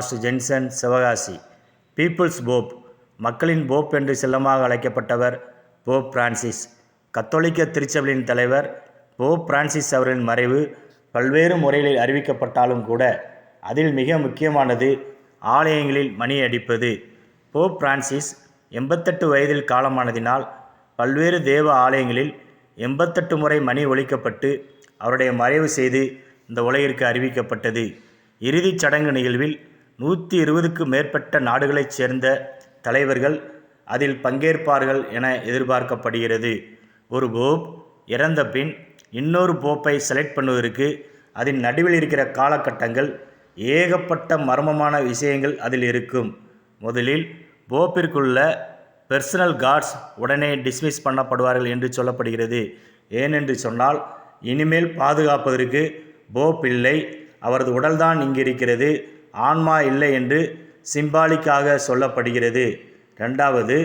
Master Jensen Sivakasi. Peoples pope. மக்களின் pope என்று செல்லமாக அழைக்கப்பட்டவர் போப் பிரான்சிஸ். கத்தோலிக்க திருச்சபையின் தலைவர் போப் பிரான்சிஸ் அவர்களின் மறைவு பல்வேறு முறைகளில் அறிவிக்கப்பட்டாலும் கூட அதில் மிக முக்கியமானது ஆலயங்களில் மணி அடிப்பது. போப் பிரான்சிஸ் எண்பத்தெட்டு வயதில் காலமானதினால் பல்வேறு தேவ ஆலயங்களில் எண்பத்தெட்டு முறை மணி ஒழிக்கப்பட்டு அவருடைய மறைவு செய்து இந்த உலகிற்கு அறிவிக்கப்பட்டது. இறுதிச் சடங்கு நிகழ்வில் நூற்றி இருபதுக்கு மேற்பட்ட நாடுகளைச் சேர்ந்த தலைவர்கள் அதில் பங்கேற்பார்கள் என எதிர்பார்க்கப்படுகிறது. ஒரு போப் இறந்த பின் இன்னொரு போப்பை செலக்ட் பண்ணுவதற்கு அதன் நடுவில் இருக்கிற காலகட்டங்கள் ஏகப்பட்ட மர்மமான விஷயங்கள் அதில் இருக்கும். முதலில் போப்பிற்குள்ள பெர்சனல் கார்ட்ஸ் உடனே டிஸ்மிஸ் பண்ணப்படுவார்கள் என்று சொல்லப்படுகிறது. ஏனென்று சொன்னால் இனிமேல் பாதுகாப்பதற்கு போப் இல்லை அவரது உடல்தான் இங்கு இருக்கிறது ஆன்மா இல்லை என்று சிம்பாலிக்காக சொல்லப்படுகிறது. ரெண்டாவது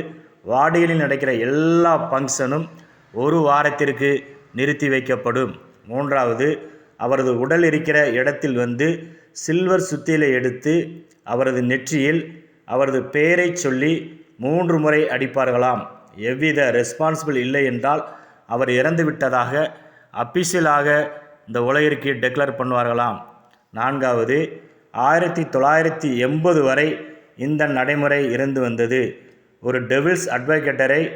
வாடிகளில் நடக்கிற எல்லா ஃபங்க்ஷனும் ஒரு வாரத்திற்கு நிறுத்தி வைக்கப்படும். மூன்றாவது அவரது உடல் இருக்கிற இடத்தில் வந்து சில்வர் சுத்தியலை எடுத்து அவரது நெற்றியில் அவரது பெயரை சொல்லி மூன்று முறை அடிப்பார்களாம். எவ்வித ரெஸ்பான்சிபிள் இல்லை என்றால் அவர் இறந்து விட்டதாக அபிஷியலாக இந்த உலகிற்கு டெக்ளேர் பண்ணுவார்களாம். நான்காவது ஆயிரத்தி தொள்ளாயிரத்தி எண்பது வரை இந்த நடைமுறை இருந்து வந்தது. ஒரு டெவில்ஸ் அட்வொகேட்டரை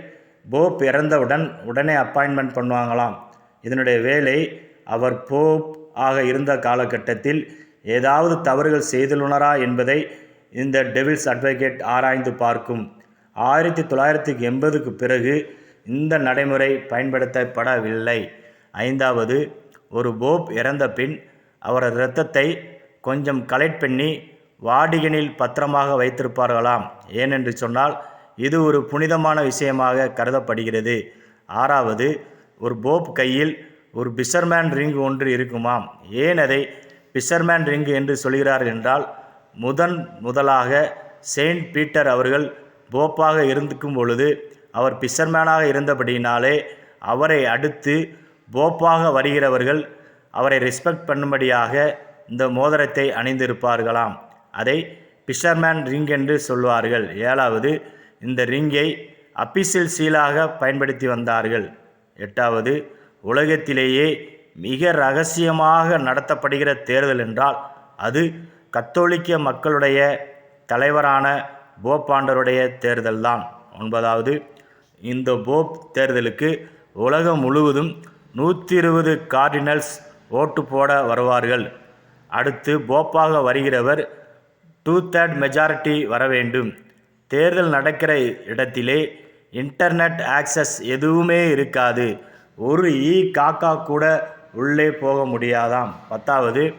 போப் இறந்தவுடன் உடனே அப்பாயின்மெண்ட் பண்ணுவாங்களாம். இதனுடைய வேலை அவர் போப் ஆக இருந்த காலகட்டத்தில் ஏதாவது தவறுகள் செய்துள்ளனரா என்பதை இந்த டெவில்ஸ் அட்வொகேட் ஆராய்ந்து பார்க்கும். ஆயிரத்தி தொள்ளாயிரத்தி எண்பதுக்கு பிறகு இந்த நடைமுறை பயன்படுத்தப்படவில்லை. ஐந்தாவது ஒரு போப் இறந்த பின் அவரது இரத்தத்தை கொஞ்சம் கலெக்ட் பண்ணி வாடிகனில் பத்திரமாக வைத்திருப்பார்களாம். ஏனென்று சொன்னால் இது ஒரு புனிதமான விஷயமாக கருதப்படுகிறது. ஆறாவது ஒரு போப் கையில் ஒரு பிஷர்மேன் ரிங் ஒன்று இருக்குமாம். ஏன் அதை பிஷர்மேன் ரிங் என்று சொல்கிறார் என்றால் முதன் முதலாக செயின்ட் பீட்டர் அவர்கள் போப்பாக இருந்துக்கும் பொழுது அவர் பிஷர்மேனாக இருந்தபடியினாலே அவரை அடுத்து போப்பாக வருகிறவர்கள் அவரை ரெஸ்பெக்ட் பண்ணும்படியாக இந்த மோதிரத்தை அணிந்திருப்பார்களாம். அதை பிஷர்மேன் ரிங் என்று சொல்வார்கள். ஏழாவது இந்த ரிங்கை அப்பிசில் சீலாக பயன்படுத்தி வந்தார்கள். எட்டாவது உலகத்திலேயே மிக ரகசியமாக நடத்தப்படுகிற தேர்தல் என்றால் அது கத்தோலிக்க மக்களுடைய தலைவரான போப்பாண்டருடைய தேர்தல்தான். ஒன்பதாவது இந்த போப் தேர்தலுக்கு உலகம் முழுவதும் நூற்றி இருபது கார்டினல்ஸ் ஓட்டு போட வருவார்கள். அடுத்து போப்பாக வருகிறவர் டூ தேர்ட் மெஜாரிட்டி வர வேண்டும். தேர்தல் நடக்கிற இடத்திலே இன்டர்நெட் ஆக்சஸ் எதுவுமே இருக்காது. ஒரு ஈ காக்கா கூட உள்ளே போக முடியாதாம். பத்தாவது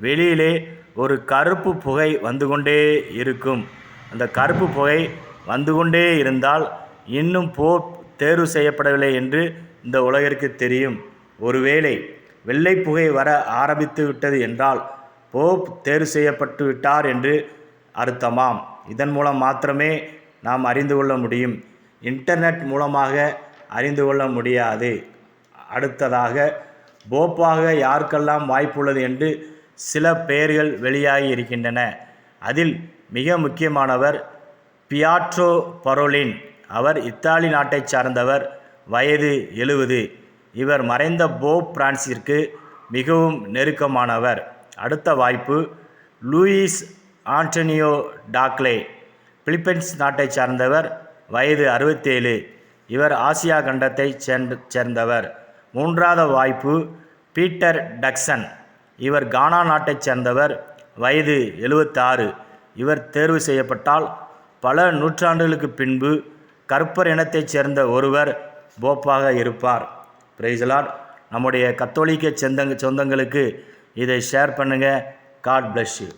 வெளியிலே ஒரு கருப்பு புகை வந்து கொண்டே இருக்கும். அந்த கருப்பு புகை வந்து கொண்டே இருந்தால் இன்னும் போர் தேர்வு செய்யப்படவில்லை என்று இந்த உலகிற்கு தெரியும். ஒருவேளை வெள்ளை புகை வர ஆரம்பித்து விட்டது என்றால் போப் தேர்வு செய்யப்பட்டு விட்டார் என்று அர்த்தமாம். இதன் மூலம் மாத்திரமே நாம் அறிந்து கொள்ள முடியும். இன்டர்நெட் மூலமாக அறிந்து கொள்ள முடியாது. அடுத்ததாக போப்பாக யாருக்கெல்லாம் வாய்ப்புள்ளது என்று சில பெயர்கள் வெளியாகி இருக்கின்றன. அதில் மிக முக்கியமானவர் பியாட்ரோ பரோலின். அவர் இத்தாலி நாட்டைச் சார்ந்தவர். வயது எழுவது இவர் மறைந்த போப் பிரான்சிற்கு மிகவும் நெருக்கமானவர். அடுத்த வாய்ப்பு லூயிஸ் ஆண்டனியோ டாக்லே பிலிப்பைன்ஸ் நாட்டைச் சார்ந்தவர் வயது அறுபத்தேழு. இவர் ஆசியா கண்டத்தை சேர்ந்த சேர்ந்தவர். மூன்றாவது வாய்ப்பு பீட்டர் டக்சன். இவர் கானா நாட்டைச் சேர்ந்தவர் வயது எழுபத்தாறு இவர் தேர்வு செய்யப்பட்டால் பல நூற்றாண்டுகளுக்கு பின்பு கற்பர் இனத்தைச் சேர்ந்த ஒருவர் போப்பாக இருப்பார். பிரைஸ்லாட் நம்முடைய கத்தோலிக்க சொந்தங்க சொந்தங்களுக்கு இதை ஷேர் பண்ணுங்கள் காட் பிளஸ் யூ